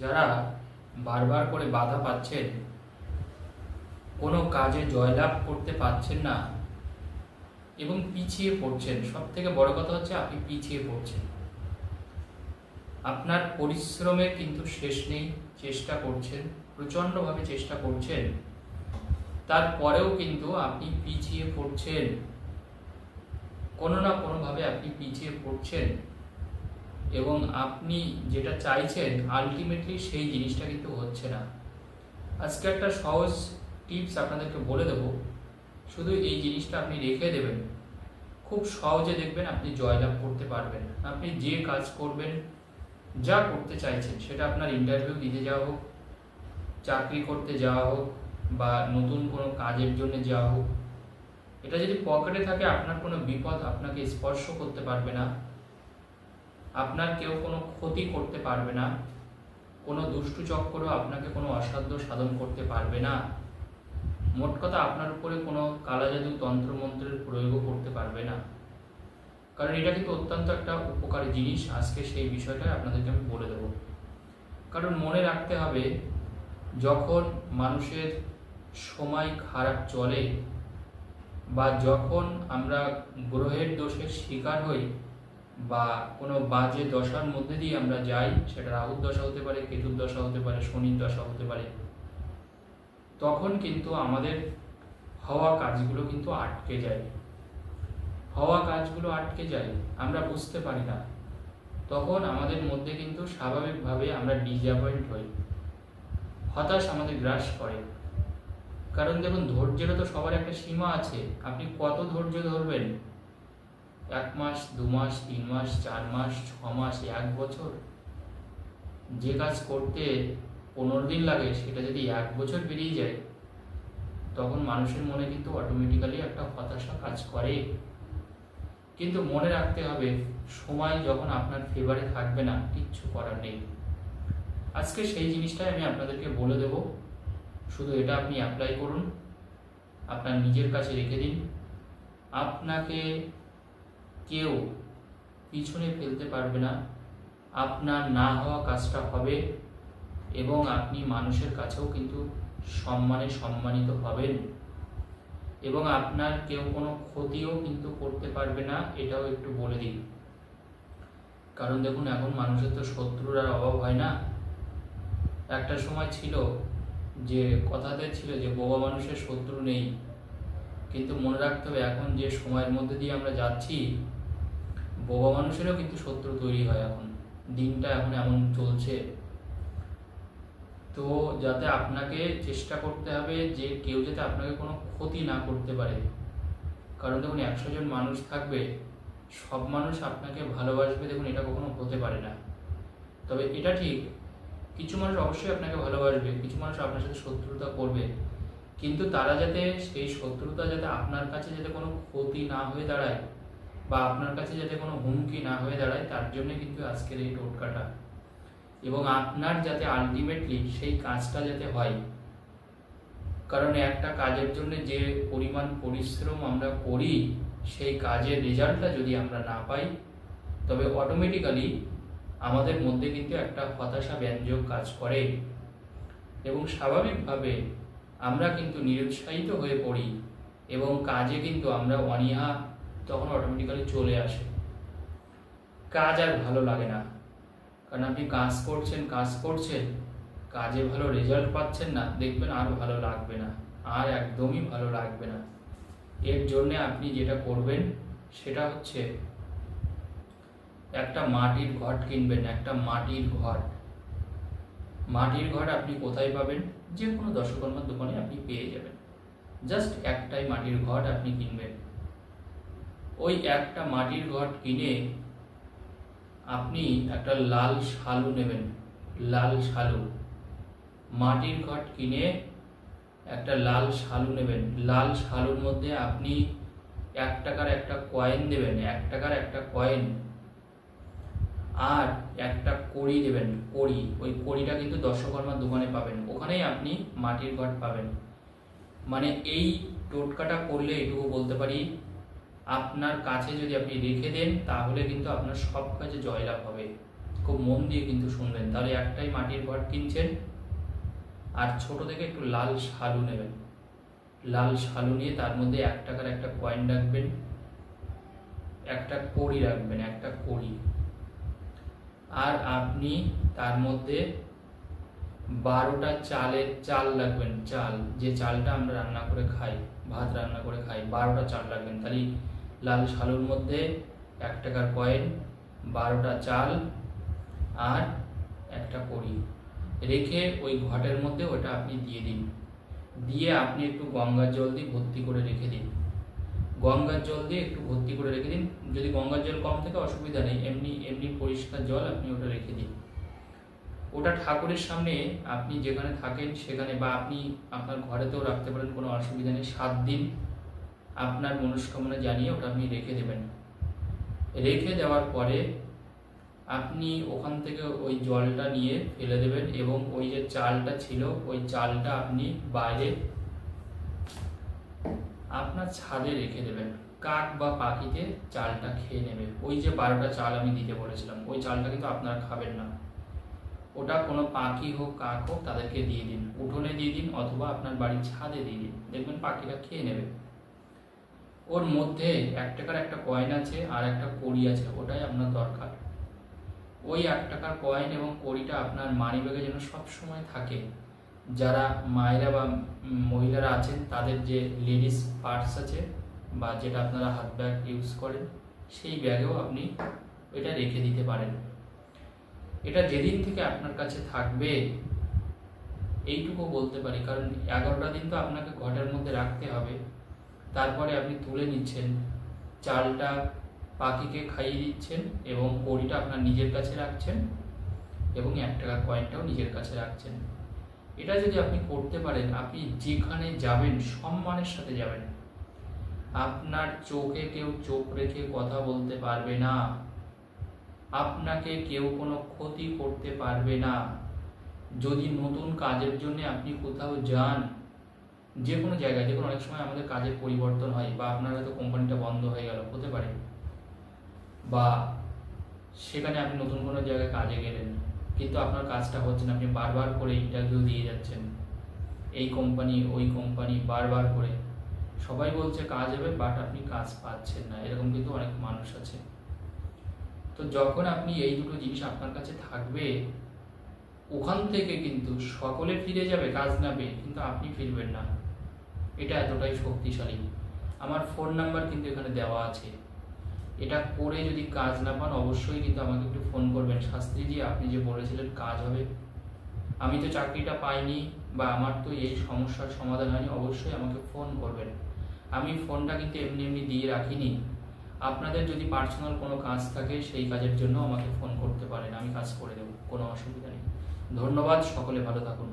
যারা বারবার করে বাধা পাচ্ছেন, কোনো কাজে জয়লাভ করতে পারছেন না এবং পিছিয়ে পড়ছেন। সব থেকে বড় কথা হচ্ছে আপনি পিছিয়ে পড়ছেন। আপনার পরিশ্রমের কিন্তু শেষ নেই, চেষ্টা করছেন, প্রচণ্ডভাবে চেষ্টা করছেন। তারপরেও কিন্তু আপনি পিছিয়ে পড়ছেন। কোনো না কোনোভাবে আপনি পিছিয়ে পড়ছেন। এবং আপনি যেটা চাইছেন আলটিমেটলি সেই জিনিসটা কিন্তু হচ্ছে না। আজকে একটা সহজ টিপস আপনাদেরকে বলে দেব। শুধু এই জিনিসটা আপনি রেখে দেবেন। খুব সহজে দেখবেন আপনি জয়লাভ করতে পারবেন। আপনি যে কাজ করবেন, যা করতে চাইছেন, সেটা আপনার ইন্টারভিউ দিতে যাওয়া হোক, চাকরি করতে যাওয়া হোক, বা নতুন কোনো কাজের জন্য যাওয়া হোক। এটা যদি পকেটে থাকে, আপনার কোনো বিপদ আপনাকে স্পর্শ করতে পারবে না। আপনার কেউ কোনো ক্ষতি করতে পারবে না, কোনো দুষ্টু চক্করও আপনাকে কোনো অসাধ্য সাধন করতে পারবে না। মোট কথা আপনার উপরে কোনো কালা জাদু তন্ত্রমন্ত্রের প্রয়োগও করতে পারবে না। কারণ এটা কিন্তু অত্যন্ত একটা উপকারী জিনিস। আজকে সেই বিষয়টা আপনাদেরকে আমি বলে দেবো। কারণ মনে রাখতে হবে, যখন মানুষের সময় খারাপ চলে বা যখন আমরা গ্রহের দোষের শিকার হই বা কোনো বাজে দশার মধ্যে দিয়ে আমরা যাই, সেটা রাহুর দশা হতে পারে, কেতুর দশা হতে পারে, শনির দশা হতে পারে। তখন কিন্তু আমাদের হওয়া কাজগুলো কিন্তু আটকে যায়। হওয়া কাজগুলো আটকে যায়, আমরা বুঝতে পারি না। তখন আমাদের মধ্যে কিন্তু স্বাভাবিকভাবে আমরা ডিসঅ্যাপয়েন্ট হই। হতাশ আমাদের গ্রাস করে। কারণ দেখুন, ধৈর্যেরও তো সবার একটা সীমা আছে। আপনি কত ধৈর্য ধরবেন? এক মাস, দু মাস, তিন মাস, চার মাস, ছ মাস, এক বছর? যে কাজ করতে পনেরো দিন লাগে, সেটা যদি এক বছর বেরিয়ে যায়, তখন মানুষের মনে কিন্তু অটোমেটিক্যালি একটা হতাশা কাজ করে। কিন্তু মনে রাখতে হবে, সময় যখন আপনার ফেভারে থাকবে না, কিচ্ছু করার নেই। আজকে সেই জিনিসটাই আমি আপনাদেরকে বলে দেব। শুধু এটা আপনি অ্যাপ্লাই করুন, আপনার নিজের কাছে রেখে দিন। আপনাকে কেউ পিছনে ফেলতে পারবে না। আপনার না হওয়া কাজটা হবে এবং আপনি মানুষের কাছেও কিন্তু সম্মানে সম্মানিত হবেন। এবং আপনার কেউ কোনো ক্ষতিও কিন্তু করতে পারবে না, এটাও একটু বলে দিন কারণ দেখুন, এখন মানুষের তো শত্রুর আর অভাব হয় না। একটা সময় ছিল যে, কথাতে ছিল যে, বোবা মানুষের শত্রু নেই। কিন্তু মনে রাখতে হবে, এখন যে সময়ের মধ্যে দিয়ে আমরা যাচ্ছি বোবা মানুষেরও কিন্তু শত্রু তৈরি হয় এখন। দিনটা এখন এমন চলছে। তো যাতে আপনাকে চেষ্টা করতে হবে যে কেউ যাতে আপনাকে কোনো ক্ষতি না করতে পারে। কারণ দেখুন, একশো জন মানুষ থাকবে, সব মানুষ আপনাকে ভালোবাসবে দেখুন, এটা কখনো হতে পারে না। তবে এটা ঠিক, কিছু মানুষ অবশ্যই আপনাকে ভালোবাসবে, কিছু মানুষ আপনার সাথে শত্রুতা করবে। কিন্তু তারা যাতে সেই শত্রুতা যাতে আপনার কাছে যাতে কোনো ক্ষতি না হয়ে দাঁড়ায় বা আপনার কাছে যাতে কোনো হুমকি না হয়ে দাঁড়ায়, তার জন্য কিন্তু আজকের এই টোটকাটা। এবং আপনার যাতে আলটিমেটলি সেই কাজটা যাতে হয়, কারণ একটা কাজের জন্য যে পরিমাণ পরিশ্রম আমরা করি, সেই কাজের রেজাল্টটা যদি আমরা না পাই, তবে অটোমেটিক্যালি আমাদের মধ্যে কিন্তু একটা হতাশা ব্যঞ্জক কাজ করে। এবং স্বাভাবিকভাবে আমরা কিন্তু নিরুৎসাহিত হয়ে পড়ি এবং কাজে কিন্তু আমরা অনীহা তখন অটোমেটিক্যালি চলে আসে। কাজ আর ভালো লাগে না। কারণ আপনি কাজ করছেন কাজ করছেন, কাজে ভালো রেজাল্ট পাচ্ছেন না, দেখবেন আর ভালো লাগবে না, আর একদমই ভালো লাগবে না। এর জন্য আপনি যেটা করবেন, সেটা হচ্ছে একটা মাটির ঘট কিনবেন, একটা মাটির ঘট। মাটির ঘট আপনি কোথায় পাবেন? যে কোনো দশকর্মার দোকানে আপনি পেয়ে যাবেন। জাস্ট একটাই মাটির ঘট আপনি কিনবেন। ওই একটা মাটির ঘট কিনে আপনি একটা লাল শালু নেবেন। লাল শালু। মাটির ঘট কিনে একটা লাল শালু নেবেন। লাল শালুর মধ্যে আপনি এক টাকার একটা কয়েন দেবেন। এক টাকার একটা কয়েন আর একটা কড়ি দেবেন, কড়ি। ওই কড়িটা কিন্তু দর্শকর্মার দোকানে পাবেন। ওখানেই আপনি মাটির ঘট পাবেন। মানে এই টোটকাটা করলে এটুকু বলতে পারি, আপনার কাছে যদি আপনি রেখে দেন, তাহলে কিন্তু আপনার সব কাজে জয়লাভ হবে। খুব মন দিয়ে কিন্তু শুনবেন। তাহলে একটাই মাটির ঘট কিনছেন, আর ছোট থেকে একটু লাল শালু নেবেন। লাল শালু নিয়ে তার মধ্যে এক টাকার একটা কয়েন রাখবেন, একটা কড়ি রাখবেন, একটা কড়ি। আর আপনি তার মধ্যে বারোটা চালের চাল লাগবেন, চাল। যে চালটা আমরা রান্না করে খাই, ভাত রান্না করে খাই, বারোটা চাল লাগবেন। তাহলে লাল শালুর মধ্যে এক টাকার কয়েন, বারোটা চাল আর একটা কড়ি। রেখে ওই ঘটের মধ্যে ওটা আপনি দিয়ে দিন। দিয়ে আপনি একটু গঙ্গার জল দিয়ে ভর্তি করে রেখে দিন। গঙ্গার জল দিয়ে একটু ভর্তি করে রেখে দিন। যদি গঙ্গার জল কম থাকে, অসুবিধা নেই। এমনি এমনি পরিষ্কার জল আপনি ওটা রেখে দিন। ওটা ঠাকুরের সামনে আপনি যেখানে থাকেন সেখানে বা আপনি আপনার ঘরেতেও রাখতে পারেন, কোনো অসুবিধা নেই। সাত দিন আপনার মনস্কামনা জানিয়ে ওটা আপনি রেখে দেবেন। রেখে দেওয়ার পরে আপনি ওখান থেকে ওই জলটা নিয়ে ফেলে দেবেন এবং ওই যে চালটা ছিল, ওই চালটা আপনি বাইরে আপনার ছাদে রেখে দেবেন। কাক বা পাখিতে চালটা খেয়ে নেবে। ওই যে বারোটা চাল আমি দিতে বলেছিলাম, ওই চালটা কিন্তু আপনারা খাবেন না। ওটা কোনো পাখি হোক, কাক হোক, তাদেরকে দিয়ে দিন। উঠোনে দিয়ে দিন অথবা আপনার বাড়ির ছাদে দিয়ে দিন। দেখবেন পাখিটা খেয়ে নেবে। ওর মধ্যে এক টাকার একটা কয়েন আছে আর একটা কড়ি আছে, ওটাই আপনার দরকার। ওই এক টাকার কয়েন এবং কড়িটা আপনার মানি ব্যাগে যেন সবসময় থাকে। যারা মায়েরা বা মহিলারা আছেন, তাদের যে লেডিস পার্টস আছে বা যেটা আপনারা হাত ব্যাগ ইউজ করেন, সেই ব্যাগেও আপনি এটা রেখে দিতে পারেন। এটা যেদিন থেকে আপনার কাছে থাকবে, এইটুকু বলতে পারি, কারণ এগারোটা দিন তো আপনাকে ঘরের মধ্যে রাখতে হবে। তারপরে আপনি তুলে নিচ্ছেন, চালটা পাখিকে খাইয়ে দিচ্ছেন এবং বড়িটা আপনার নিজের কাছে রাখছেন এবং এক টাকার কয়েনটাও নিজের কাছে রাখছেন। এটা যদি আপনি করতে পারেন, আপনি যেখানে যাবেন, সম্মানের সাথে যাবেন। আপনার চোখে কেউ চোখ রেখে কথা বলতে পারবে না। আপনাকে কেউ কোনো ক্ষতি করতে পারবে না। যদি নতুন কাজের জন্য আপনি কোথাও যান যে কোনো জায়গায় দেখুন অনেক সময় আমাদের কাজের পরিবর্তন হয় বা আপনার হয়তো কোম্পানিটা বন্ধ হয়ে গেল, হতে পারে। বা সেখানে আপনি নতুন কোনো জায়গায় কাজে গেলেন, কিন্তু আপনার কাজটা হচ্ছে না, আপনি বারবার করে ইন্টারভিউ দিয়ে যাচ্ছেন। এই কোম্পানি, ওই কোম্পানি, বারবার করে। সবাই বলছে কাজ হবে বাট আপনি কাজ পাচ্ছেন না। এরকম কিন্তু অনেক মানুষ আছে। তো যখন আপনি এই দুটো জিনিস আপনার কাছে থাকবে, ওখান থেকে কিন্তু সকলে ফিরে যাবে, কাজ না পেয়ে, কিন্তু আপনি ফিরবেন না। এটা এতটাই শক্তিশালী। আমার ফোন নাম্বার কিন্তু এখানে দেওয়া আছে। এটা করে যদি কাজ না পান, অবশ্যই কিন্তু আমাকে একটু ফোন করবেন। শাস্ত্রীজি, আপনি যে বলেছিলেন কাজ হবে আমি তো চাকরিটা পাইনি বা আমার তো এই সমস্যার সমাধান হয়নি, অবশ্যই আমাকে ফোন করবেন। আমি ফোনটা কিন্তু এমনি এমনি দিয়ে রাখিনি। আপনাদের যদি পার্সোনাল কোনো কাজ থাকে, সেই কাজের জন্য আমাকে ফোন করতে পারেন, আমি কাজ করে দেবো, কোনো অসুবিধা নেই। ধন্যবাদ, সকলে ভালো থাকুন।